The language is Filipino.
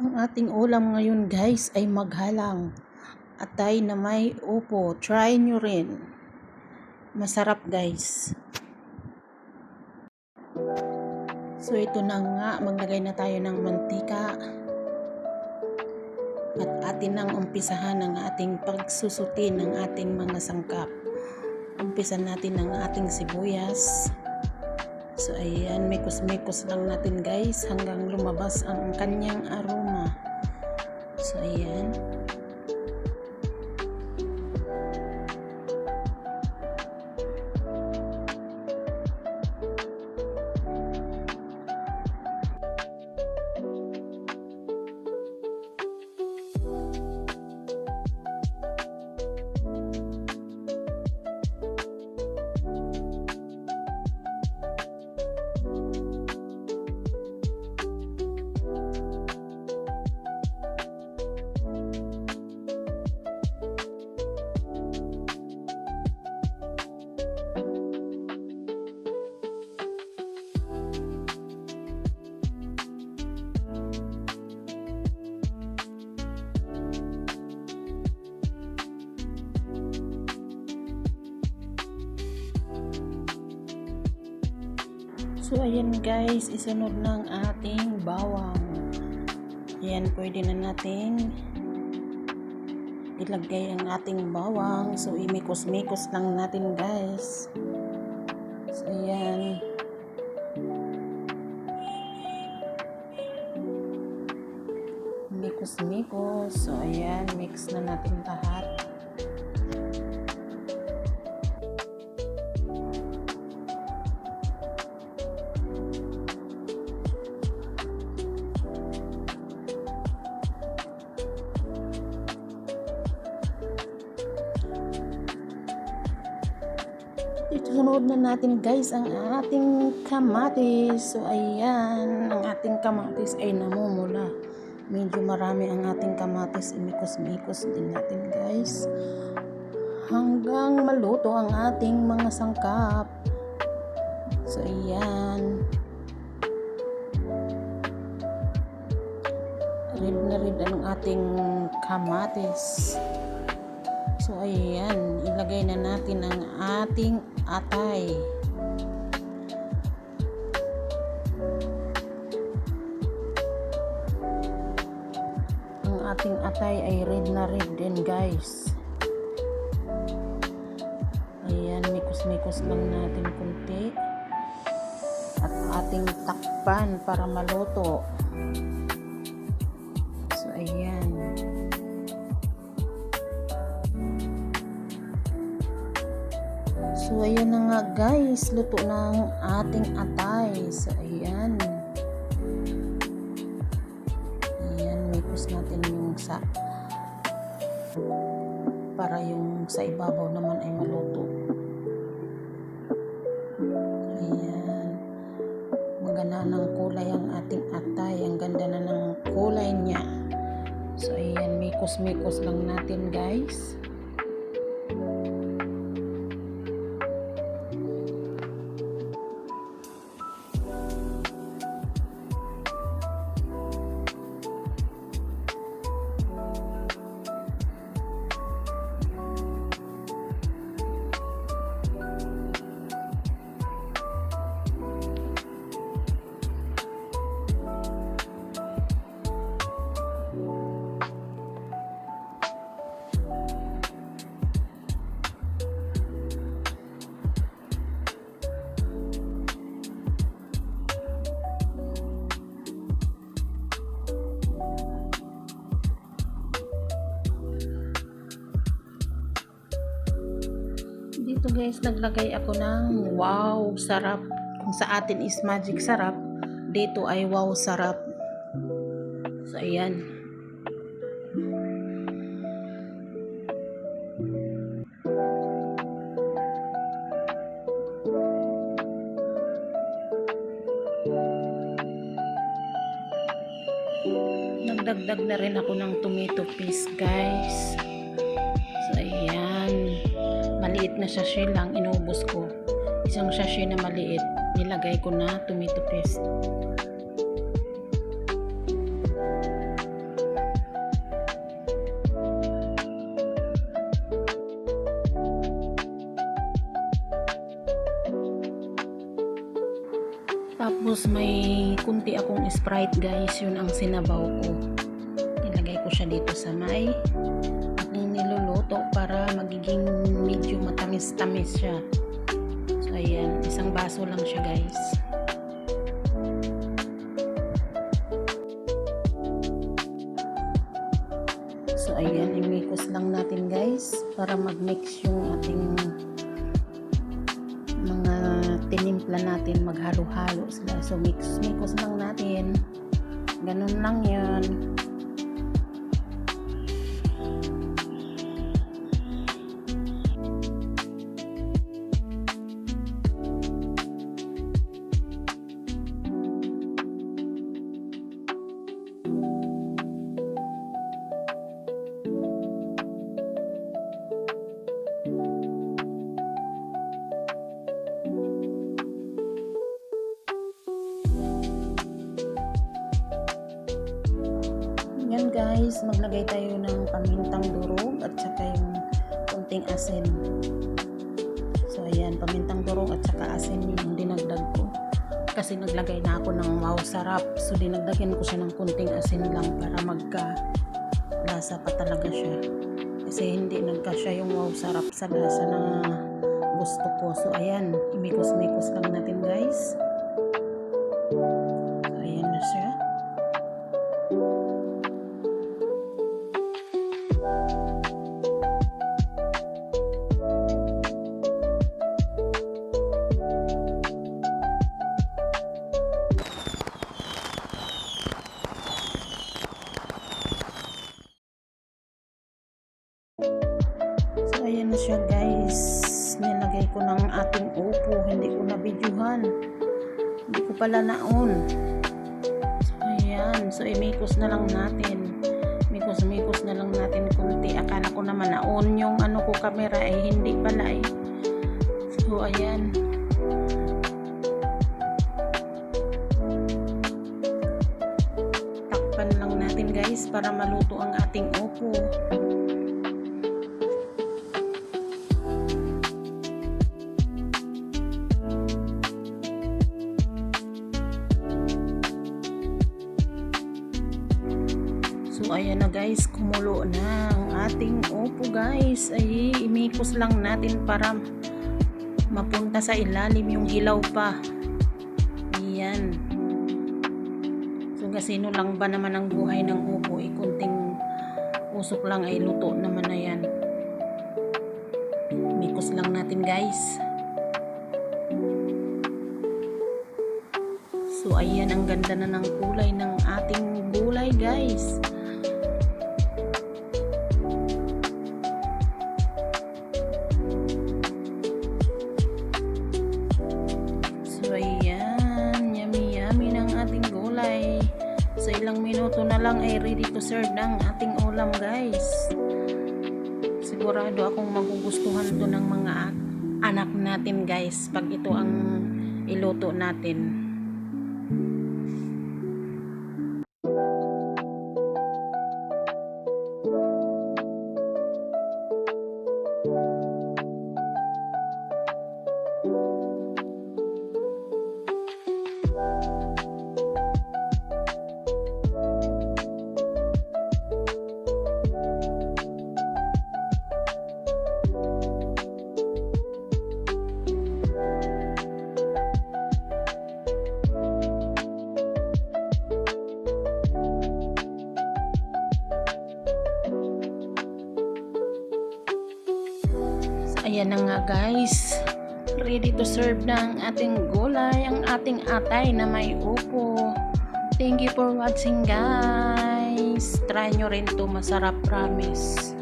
Ang ating ulam ngayon guys ay maghalang. Atay na may upo. Try nyo rin. Masarap guys. So ito na nga, maglagay na tayo ng mantika. At atin nang umpisahan ang ating pagsusuti ng ating mga sangkap. Umpisan natin ang ating sibuyas. So ayan, mikos-mikos lang natin guys hanggang lumabas ang kanyang aroma. So ayan. So ayan guys, isunod ng ating bawang. Ayan, pwede na natin ilagay ang ating bawang. So imikos-mikos lang natin guys. So ayan. Mikos-mikos. So ayan, mix na natin lahat. Isunod na natin guys ang ating kamatis. So ayan, ang ating kamatis ay namumula. Medyo marami ang ating kamatis. Imikos-mikos din natin guys. Hanggang maluto ang ating mga sangkap. So ayan. Red na red ang ating kamatis. So ayan, ilagay na natin ang ating atay. Ang ating atay ay red na red din guys. Ayan, mikos-mikos lang natin kunti. At ating takpan para maluto. So, ayan na nga guys, luto na ang ating atay. So, ayan. Ayan, mipos natin yung sa para yung sa ibabaw naman ay maluto. Ayan. Maganda ng kulay ang ating atay. Ang ganda na ng kulay niya. So, ayan, mikos-mikos lang natin guys. Dito guys, naglagay ako ng wow, sarap. Kung sa atin is magic sarap, dito ay wow, sarap. So, ayan. Nagdagdag na rin ako ng tomato paste guys maliit na sachet lang inubos ko. Isang sachet na maliit, nilagay ko na tomato paste. Tapos may kunti akong Sprite guys, yun ang sinabaw ko. Ilagay ko siya dito sa may niluluto para magiging medyo matamis-tamis siya. So ayan, isang baso lang siya guys. So ayan, imikos lang natin guys para mag-mix yung ating mga tinimpla natin maghalo-halo sila. So mix, mikos lang natin. Ganun lang yan. Maglagay tayo ng pamintang durog at saka yung kunting asin. So ayan, pamintang durog at saka asin yung dinagdag ko. Kasi naglagay na ako ng wow sarap. So dinagdagan ko siya ng kunting asin lang para magka lasa pa talaga siya. Kasi hindi nagka siya yung wow sarap sa lasa na gusto ko. So ayan, imikos-mikos lang natin guys. Pala naon. So, ayan. So, imikos na lang natin. Mikos-mikos na lang natin kunti. Akala ko naman naon yung ano ko camera ay hindi pala eh. So, ayan. Takpan lang natin guys para maluto ang ating upo. Na guys, kumulo na ang ating upo guys. Ay imikos lang natin para mapunta sa ilalim yung hilaw pa. Ayan. So gasino lang ba naman ang buhay ng upo? Eh, kunting usok lang ay luto naman na yan. Imikos lang natin guys. So ayan ang ganda na ng kulay ng ating gulay guys. Sa ilang minuto na lang ay ready to serve ng ating ulam guys. Sigurado akong magugustuhan to ng mga anak natin guys pag ito ang iluto natin. Ayan na nga guys. Ready to serve ang ating gulay, ang ating atay na may upo. Thank you for watching guys. Try nyo rin to masarap promise.